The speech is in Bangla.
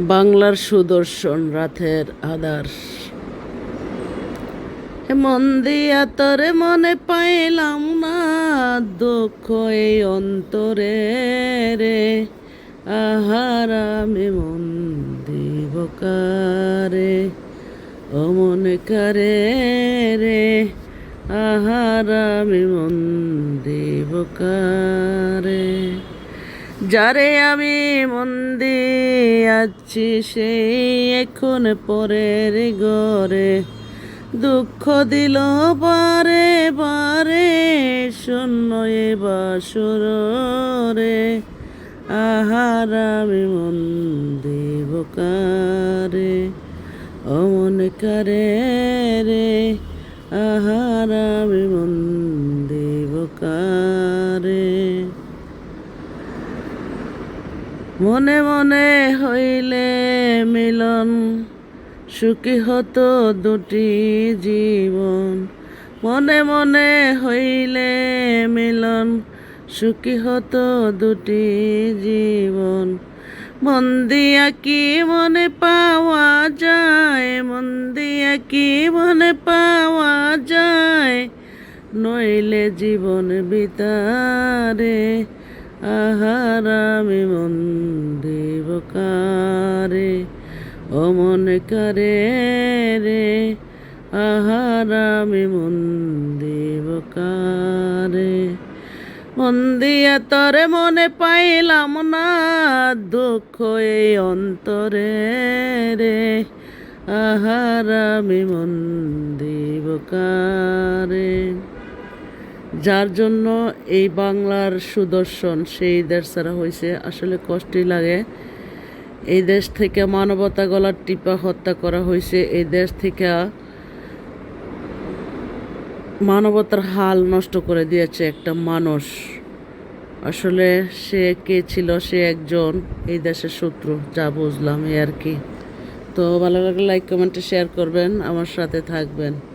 বাংলার সুদর্শন রাতের আদার মন দিয়া তোরে মনে পাইলাম না দুঃখ এই অন্তরে রে। আহার আমি মন দিব কারে? ও মনে কারে রে? আহার আমি মন দিব কারে? যারে আমি মন আছি সেই এখন পরের গরে দুঃখ দিল বারে বারে, শূন্য এ বাসুর রে। আহার আমি মন দিব কারে, অমন কারে রে। আহার আমি মন মনে মনে হইলে মিলন, সুখী হতো দুটি জীবন। মনে মনে হইলে মিলন, সুখী হতো দুটি জীবন। মন দিয়া কি মনে পাওয়া যায়? মন দিয়া কি মনে পাওয়া যায়? নইলে জীবন বিতারে আহার আমি মন দিব কারে ও মন করে রে। আহার আমি মন দিব কারে মন দিয়া তরে মনে পাইলাম না দুঃখ এই অন্তরে রে। আহার আমি মন দিব কারে যার জন্য এই বাংলার সুদর্শন, সেই দেশ ছাড়া হয়েছে আসলে কষ্টই লাগে। এই দেশ থেকে মানবতা গলার টিপা হত্যা করা হয়েছে এই দেশ থেকে মানবতার হাল নষ্ট করে দিয়েছে একটা মানুষ। আসলে সে কে ছিল? সে একজন এই দেশের শত্রু, যা বুঝলাম এই আর কি। তো ভালো লাগলে লাইক কমেন্টে শেয়ার করবেন। আমার সাথে থাকবেন।